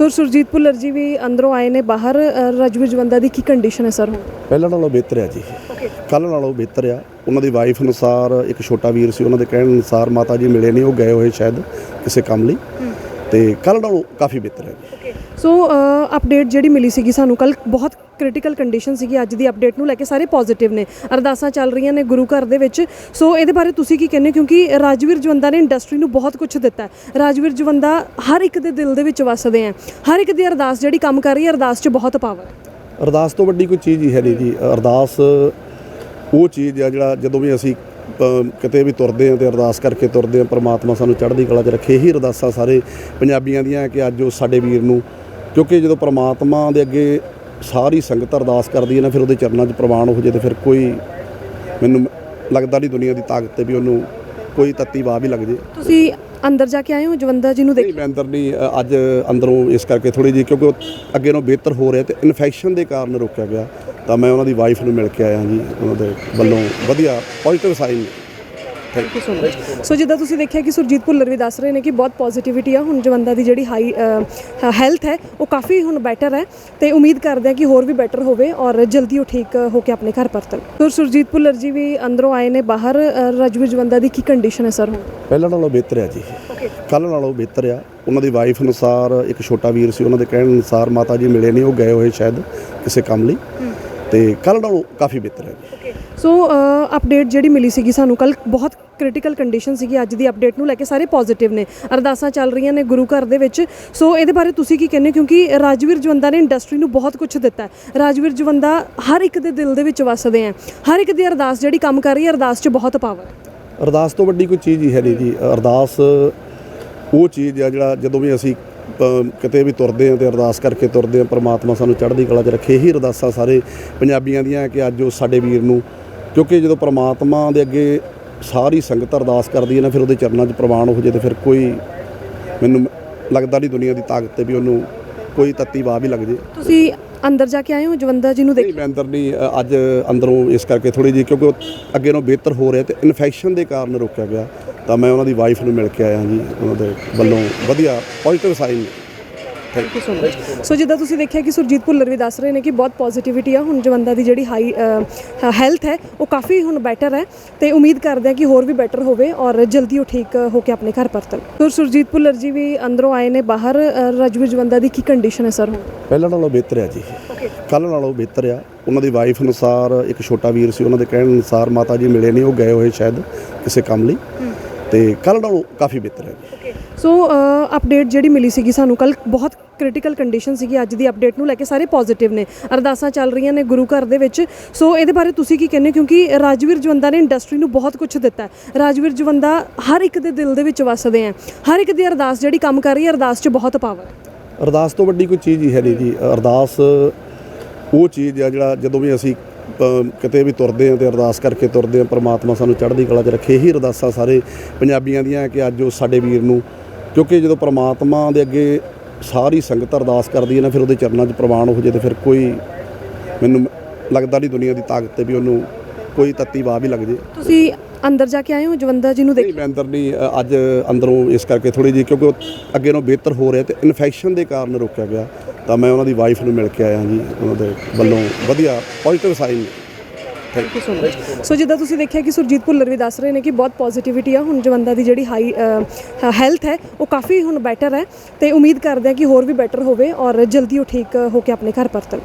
Sir Surjit Bhullar ਜੀ ਵੀ ਅੰਦਰੋਂ ਆਏ ਨੇ ਬਾਹਰ ਰਾਜਵੀਰ ਜਵੰਦਾ ਦੀ ਕੀ ਕੰਡੀਸ਼ਨ ਹੈ ਸਰ ਹੁਣ? ਪਹਿਲਾਂ ਨਾਲੋਂ ਬਿਹਤਰ ਆ ਜੀ। ਕੱਲ ਨਾਲੋਂ ਬਿਹਤਰ ਆ। ਉਹਨਾਂ ਦੀ ਵਾਈਫ ਅਨੁਸਾਰ ਇੱਕ ਛੋਟਾ ਵੀਰ ਸੀ ਉਹਨਾਂ ਦੇ ਕਹਿਣ ਅਨੁਸਾਰ ਮਾਤਾ ਜੀ ਮਿਲੇ ਨਹੀਂ ਉਹ ਗਏ ਹੋਏ ਸ਼ਾਇਦ ਕਿਸੇ ਕੰਮ ਲਈ। ਤੇ ਕੱਲ ਨਾਲੋਂ ਕਾਫੀ ਬਿਹਤਰ ਹੈ ਜੀ। ਸੋ ਅਪਡੇਟ ਜਿਹੜੀ ਮਿਲੀ ਸੀਗੀ ਸਾਨੂੰ ਕੱਲ ਬਹੁਤ ਕ੍ਰਿਟੀਕਲ ਕੰਡੀਸ਼ਨ ਸੀਗੀ, ਅੱਜ ਦੀ ਅਪਡੇਟ ਨੂੰ ਲੈ ਕੇ ਸਾਰੇ ਪੋਜ਼ਿਟਿਵ ਨੇ। ਅਰਦਾਸਾਂ ਚੱਲ ਰਹੀਆਂ ਨੇ ਗੁਰੂ ਘਰ ਦੇ ਵਿੱਚ। ਸੋ ਇਹਦੇ ਬਾਰੇ ਤੁਸੀਂ ਕੀ ਕਹਿੰਦੇ ਹੋ? ਕਿਉਂਕਿ ਰਾਜਵੀਰ ਜਵੰਦਾ ਨੇ ਇੰਡਸਟਰੀ ਨੂੰ ਬਹੁਤ ਕੁਝ ਦਿੱਤਾ ਰਾਜਵੀਰ ਜਵੰਦਾ ਹਰ ਇੱਕ ਦੇ ਦਿਲ ਦੇ ਵਿੱਚ ਵਸਦੇ ਆ ਹਰ ਇੱਕ ਦੀ ਅਰਦਾਸ ਜਿਹੜੀ ਕੰਮ ਕਰ ਰਹੀ ਹੈ, ਅਰਦਾਸ 'ਚ ਬਹੁਤ ਪਾਵਰ ਹੈ। ਅਰਦਾਸ ਤੋਂ ਵੱਡੀ ਕੋਈ ਚੀਜ਼ ਹੀ ਹੈ ਨਹੀਂ ਜੀ। ਅਰਦਾਸ, ਉਹ ਚੀਜ਼ ਆ ਜਿਹੜਾ ਜਦੋਂ ਵੀ ਅਸੀਂ ਕਿਤੇ ਵੀ ਤੁਰਦੇ ਹਾਂ ਤੇ ਅਰਦਾਸ ਕਰਕੇ ਤੁਰਦੇ ਹਾਂ, ਪ੍ਰਮਾਤਮਾ ਸਾਨੂੰ ਚੜ੍ਹਦੀ ਕਲਾ 'ਚ ਰੱਖੇ ਹੀ ਅਰਦਾਸਾਂ ਸਾਰੇ ਪੰਜਾਬੀਆਂ ਦੀਆਂ ਕਿ ਅੱਜ ਉਹ ਸਾਡੇ ਵੀਰ ਨੂੰ ਕਿਉਂਕਿ ਜਦੋਂ ਪ੍ਰਮਾਤਮਾ ਦੇ ਅੱਗੇ ਸਾਰੀ ਸੰਗਤ ਅਰਦਾਸ ਕਰਦੀ ਹੈ ਨਾ ਫਿਰ ਉਹਦੇ ਚਰਨਾਂ 'ਚ ਪ੍ਰਵਾਨ ਹੋ ਜੇ ਤੇ ਫਿਰ ਕੋਈ ਮੈਨੂੰ ਲੱਗਦਾ ਨਹੀਂ ਦੁਨੀਆ ਦੀ ਤਾਕਤ ਤੇ ਵੀ ਉਹਨੂੰ ਕੋਈ ਤੱਤੀ ਵਾਹ ਵੀ ਲੱਗ ਜੇ। ਤੁਸੀਂ ਅੰਦਰ ਜਾ ਕੇ ਆਏ ਹੋ? ਜਵੰਦਾ ਜੀ ਨੂੰ ਦੇਖ ਨਹੀਂ ਮੈਂ ਅੰਦਰ ਨਹੀਂ ਅੱਜ ਅੰਦਰੋਂ ਇਸ ਕਰਕੇ ਥੋੜੀ ਜਿਹੀ ਕਿਉਂਕਿ ਅੱਗੇ ਨੂੰ ਬਿਹਤਰ ਹੋ ਰਿਹਾ ਤੇ ਇਨਫੈਕਸ਼ਨ ਦੇ ਕਾਰਨ ਰੋਕਿਆ ਗਿਆ। ਤਾਂ ਮੈਂ ਉਹਨਾਂ ਦੀ ਵਾਈਫ ਨੂੰ ਮਿਲ ਕੇ ਆਇਆ ਜੀ ਉਹਨਾਂ ਦੇ ਵੱਲੋਂ ਵਧੀਆ positive sign thank you so much so ਜਿੱਦਾਂ ਤੁਸੀਂ ਦੇਖਿਆ ਕਿ ਸੁਰਜੀਤ ਭੁੱਲਰ ਵੀ ਦੱਸ ਰਹੇ ਨੇ ਕਿ ਬਹੁਤ ਪੋਜ਼ਿਟਿਵਿਟੀ ਆ ਹੁਣ ਜਵੰਦਾ ਦੀ ਜਿਹੜੀ ਹਾਈ ਹੈਲਥ ਹੈ ਉਹ ਕਾਫੀ ਹੁਣ ਬੈਟਰ ਹੈ ਤੇ ਉਮੀਦ ਕਰਦੇ ਆ ਕਿ ਹੋਰ ਵੀ ਬੈਟਰ ਹੋਵੇ ਔਰ ਜਲਦੀ ਉਹ ਠੀਕ ਹੋ ਕੇ ਆਪਣੇ ਘਰ ਪਰਤਣ। ਸੋ ਸੁਰਜੀਤ ਭੁੱਲਰ ਜੀ ਵੀ ਅੰਦਰੋਂ ਆਏ ਨੇ ਬਾਹਰ ਅ, ਰਾਜਵੀਰ ਜਵੰਦਾ ਦੀ ਕੀ ਕੰਡੀਸ਼ਨ ਹੈ ਸਰ ਹੁਣ? ਪਹਿਲਾਂ ਨਾਲੋਂ ਬਿਹਤਰ ਆ ਜੀ। ਕੱਲ ਨਾਲੋਂ ਬਿਹਤਰ ਆ। ਉਹਨਾਂ ਦੀ ਵਾਈਫ ਅਨੁਸਾਰ ਇੱਕ ਛੋਟਾ ਵੀਰ ਸੀ ਉਹਨਾਂ ਦੇ ਕਹਿਣ ਅਨੁਸਾਰ ਮਾਤਾ ਜੀ ਮਿਲੇ ਨਹੀਂ ਉਹ ਗਏ ਹੋਏ ਸ਼ਾਇਦ ਕਿਸੇ ਕੰਮ ਲਈ। ਤੇ ਕੱਲ ਨਾਲੋਂ ਕਾਫੀ ਬਿਹਤਰ ਹੈ ਜੀ। ਸੋ ਅਪਡੇਟ ਜਿਹੜੀ ਮਿਲੀ ਸੀਗੀ ਸਾਨੂੰ ਕੱਲ ਬਹੁਤ ਕ੍ਰਿਟੀਕਲ ਕੰਡੀਸ਼ਨ ਸੀਗੀ ਅੱਜ ਦੀ ਅਪਡੇਟ ਨੂੰ ਲੈ ਕੇ ਸਾਰੇ ਪੋਜ਼ਿਟਿਵ ਨੇ। ਅਰਦਾਸਾਂ ਚੱਲ ਰਹੀਆਂ ਨੇ ਗੁਰੂ ਘਰ ਦੇ ਵਿੱਚ। ਸੋ ਇਹਦੇ ਬਾਰੇ ਤੁਸੀਂ ਕੀ ਕਹਿੰਦੇ ਹੋ? ਕਿਉਂਕਿ ਰਾਜਵੀਰ ਜਵੰਦਾ ਨੇ ਇੰਡਸਟਰੀ ਨੂੰ ਬਹੁਤ ਕੁਝ ਦਿੱਤਾ ਰਾਜਵੀਰ ਜਵੰਦਾ ਹਰ ਇੱਕ ਦੇ ਦਿਲ ਦੇ ਵਿੱਚ ਵਸਦੇ ਆ ਹਰ ਇੱਕ ਦੀ ਅਰਦਾਸ ਜਿਹੜੀ ਕੰਮ ਕਰ ਰਹੀ ਹੈ, ਅਰਦਾਸ 'ਚ ਬਹੁਤ ਪਾਵਰ ਹੈ। ਅਰਦਾਸ ਤੋਂ ਵੱਡੀ ਕੋਈ ਚੀਜ਼ ਹੀ ਹੈ ਨਹੀਂ ਜੀ। ਅਰਦਾਸ ਉਹ ਚੀਜ਼ ਆ ਜਿਹੜਾ ਜਦੋਂ ਵੀ ਅਸੀਂ ਕਿਤੇ ਵੀ ਤੁਰਦੇ ਹਾਂ ਤੇ ਅਰਦਾਸ ਕਰਕੇ ਤੁਰਦੇ ਹਾਂ, ਪ੍ਰਮਾਤਮਾ ਸਾਨੂੰ ਚੜ੍ਹਦੀ ਕਲਾ 'ਚ ਰੱਖੇ। ਇਹੀ ਅਰਦਾਸਾਂ ਸਾਰੇ ਪੰਜਾਬੀਆਂ ਦੀਆਂ ਕਿ ਅੱਜ ਉਹ ਸਾਡੇ ਵੀਰ ਨੂੰ, ਕਿਉਂਕਿ ਜਦੋਂ ਪ੍ਰਮਾਤਮਾ ਦੇ ਅੱਗੇ ਸਾਰੀ ਸੰਗਤ ਅਰਦਾਸ ਕਰਦੀ ਹੈ ਨਾ ਫਿਰ ਉਹਦੇ ਚਰਨਾਂ 'ਚ ਪ੍ਰਵਾਨ ਹੋ ਜੇ ਤੇ ਫਿਰ ਕੋਈ ਮੈਨੂੰ ਲੱਗਦਾ ਨਹੀਂ ਦੁਨੀਆ ਦੀ ਤਾਕਤ ਤੇ ਵੀ ਉਹਨੂੰ ਕੋਈ ਤੱਤੀ ਵਾਹ ਵੀ ਲੱਗ ਜੇ। ਤੁਸੀਂ ਅੰਦਰ ਜਾ ਕੇ ਆਏ ਹੋ? ਜਵੰਦਾ ਜੀ ਨੂੰ ਦੇਖ ਨਹੀਂ ਮੈਂ ਅੰਦਰ ਨਹੀਂ ਅੱਜ ਅੰਦਰੋਂ ਇਸ ਕਰਕੇ ਥੋੜੀ ਜਿਹੀ ਕਿਉਂਕਿ ਅੱਗੇ ਨੂੰ ਬਿਹਤਰ ਹੋ ਰਿਹਾ ਤੇ ਇਨਫੈਕਸ਼ਨ ਦੇ ਕਾਰਨ ਰੋਕਿਆ ਗਿਆ। ਤਾਂ ਮੈਂ ਉਹਨਾਂ ਦੀ ਵਾਈਫ ਨੂੰ ਮਿਲ ਕੇ ਆਇਆ ਜੀ ਉਹਨਾਂ ਦੇ ਵੱਲੋਂ ਵਧੀਆ positive sign thank you so much so ਜਿੱਦਾਂ ਤੁਸੀਂ ਦੇਖਿਆ ਕਿ ਸੁਰਜੀਤ ਭੁੱਲਰ ਵੀ ਦੱਸ ਰਹੇ ਨੇ ਕਿ ਬਹੁਤ ਪੋਜ਼ਿਟਿਵਿਟੀ ਆ ਹੁਣ ਜਵੰਦਾ ਦੀ ਜਿਹੜੀ ਹਾਈ ਹੈਲਥ ਹੈ ਉਹ ਕਾਫੀ ਹੁਣ ਬੈਟਰ ਹੈ ਤੇ ਉਮੀਦ ਕਰਦੇ ਆ ਕਿ ਹੋਰ ਵੀ ਬੈਟਰ ਹੋਵੇ ਔਰ ਜਲਦੀ ਉਹ ਠੀਕ ਹੋ ਕੇ ਆਪਣੇ ਘਰ ਪਰਤਣ। ਸੋ ਸੁਰਜੀਤ ਭੁੱਲਰ ਜੀ ਵੀ ਅੰਦਰੋਂ ਆਏ ਨੇ ਬਾਹਰ ਅ, ਰਾਜਵੀਰ ਜਵੰਦਾ ਦੀ ਕੀ ਕੰਡੀਸ਼ਨ ਹੈ ਸਰ ਹੁਣ? ਪਹਿਲਾਂ ਨਾਲੋਂ ਬਿਹਤਰ ਆ ਜੀ। ਕੱਲ ਨਾਲੋਂ ਬਿਹਤਰ ਆ। ਉਹਨਾਂ ਦੀ ਵਾਈਫ ਅਨੁਸਾਰ ਇੱਕ ਛੋਟਾ ਵੀਰ ਸੀ ਉਹਨਾਂ ਦੇ ਕਹਿਣ ਅਨੁਸਾਰ ਮਾਤਾ ਜੀ ਮਿਲੇ ਨਹੀਂ ਉਹ ਗਏ ਹੋਏ ਸ਼ਾਇਦ ਕਿਸੇ ਕੰਮ ਲਈ। ਤੇ ਕੱਲ ਨਾਲੋਂ ਕਾਫੀ ਬਿਹਤਰ ਹੈ ਜੀ। ਸੋ ਅਪਡੇਟ ਜਿਹੜੀ ਮਿਲੀ ਸੀਗੀ ਸਾਨੂੰ ਕੱਲ ਬਹੁਤ ਕ੍ਰਿਟੀਕਲ ਕੰਡੀਸ਼ਨ ਸੀਗੀ ਅੱਜ ਦੀ ਅਪਡੇਟ ਨੂੰ ਲੈ ਕੇ ਸਾਰੇ ਪੋਜ਼ਿਟਿਵ ਨੇ। ਅਰਦਾਸਾਂ ਚੱਲ ਰਹੀਆਂ ਨੇ ਗੁਰੂ ਘਰ ਦੇ ਵਿੱਚ। ਸੋ ਇਹਦੇ ਬਾਰੇ ਤੁਸੀਂ ਕੀ ਕਹਿੰਦੇ ਹੋ? ਕਿਉਂਕਿ ਰਾਜਵੀਰ ਜਵੰਦਾ ਨੇ ਇੰਡਸਟਰੀ ਨੂੰ ਬਹੁਤ ਕੁਝ ਦਿੱਤਾ ਰਾਜਵੀਰ ਜਵੰਦਾ ਹਰ ਇੱਕ ਦੇ ਦਿਲ ਦੇ ਵਿੱਚ ਵਸਦੇ ਆ ਹਰ ਇੱਕ ਦੀ ਅਰਦਾਸ ਜਿਹੜੀ ਕੰਮ ਕਰ ਰਹੀ ਹੈ, ਅਰਦਾਸ 'ਚ ਬਹੁਤ ਪਾਵਰ ਹੈ। ਅਰਦਾਸ ਤੋਂ ਵੱਡੀ ਕੋਈ ਚੀਜ਼ ਹੀ ਹੈ ਨਹੀਂ ਜੀ। ਅਰਦਾਸ ਉਹ ਚੀਜ਼ ਆ ਜਿਹੜਾ ਜਦੋਂ ਵੀ ਅਸੀਂ ਕਿਤੇ ਵੀ ਤੁਰਦੇ ਹਾਂ ਤੇ ਅਰਦਾਸ ਕਰਕੇ ਤੁਰਦੇ ਹਾਂ, ਪ੍ਰਮਾਤਮਾ ਸਾਨੂੰ ਚੜ੍ਹਦੀ ਕਲਾ 'ਚ ਰੱਖੇ। ਹੀ ਅਰਦਾਸਾਂ ਸਾਰੇ ਪੰਜਾਬੀਆਂ ਦੀਆਂ ਕਿ ਅੱਜ ਉਹ ਸਾਡੇ ਵੀਰ ਨੂੰ, ਕਿਉਂਕਿ ਜਦੋਂ ਪ੍ਰਮਾਤਮਾ ਦੇ ਅੱਗੇ ਸਾਰੀ ਸੰਗਤ ਅਰਦਾਸ ਕਰਦੀ ਹੈ ਨਾ ਫਿਰ ਉਹਦੇ ਚਰਨਾਂ 'ਚ ਪ੍ਰਵਾਨ ਹੋ ਜੇ ਤੇ ਫਿਰ ਕੋਈ ਮੈਨੂੰ ਲੱਗਦਾ ਨਹੀਂ ਦੁਨੀਆ ਦੀ ਤਾਕਤ ਤੇ ਵੀ ਉਹਨੂੰ ਕੋਈ ਤੱਤੀ ਵਾਹ ਵੀ ਲੱਗ ਜੇ। ਤੁਸੀਂ ਅੰਦਰ ਜਾ ਕੇ ਆਏ ਹੋ? ਜਵੰਦਾ ਜੀ ਨੂੰ ਦੇਖ ਨਹੀਂ ਮੈਂ ਅੰਦਰ ਨਹੀਂ ਅੱਜ ਅੰਦਰੋਂ ਇਸ ਕਰਕੇ ਥੋੜੀ ਜਿਹੀ ਕਿਉਂਕਿ ਅੱਗੇ ਨੂੰ ਬਿਹਤਰ ਹੋ ਰਿਹਾ ਤੇ ਇਨਫੈਕਸ਼ਨ ਦੇ ਕਾਰਨ ਰੋਕਿਆ ਗਿਆ। ਤਾਂ ਮੈਂ ਉਹਨਾਂ ਦੀ ਵਾਈਫ ਨੂੰ ਮਿਲ ਕੇ ਆਇਆ ਜੀ ਉਹਨਾਂ ਦੇ ਵੱਲੋਂ ਵਧੀਆ positive sign thank you so much so ਜਿੱਦਾਂ ਤੁਸੀਂ ਦੇਖਿਆ ਕਿ ਸੁਰਜੀਤ ਭੁੱਲਰ ਵੀ ਦੱਸ ਰਹੇ ਨੇ ਕਿ ਬਹੁਤ ਪੋਜ਼ਿਟਿਵਿਟੀ ਆ, ਹੁਣ ਜਵੰਦਾ ਦੀ ਜਿਹੜੀ ਹਾਈ ਹੈਲਥ ਹੈ ਉਹ ਕਾਫੀ ਹੁਣ ਬੈਟਰ ਹੈ ਤੇ ਉਮੀਦ ਕਰਦੇ ਆ ਕਿ ਹੋਰ ਵੀ ਬੈਟਰ ਹੋਵੇ ਔਰ ਜਲਦੀ ਉਹ ਠੀਕ ਹੋ ਕੇ ਆਪਣੇ ਘਰ ਪਰਤਣ।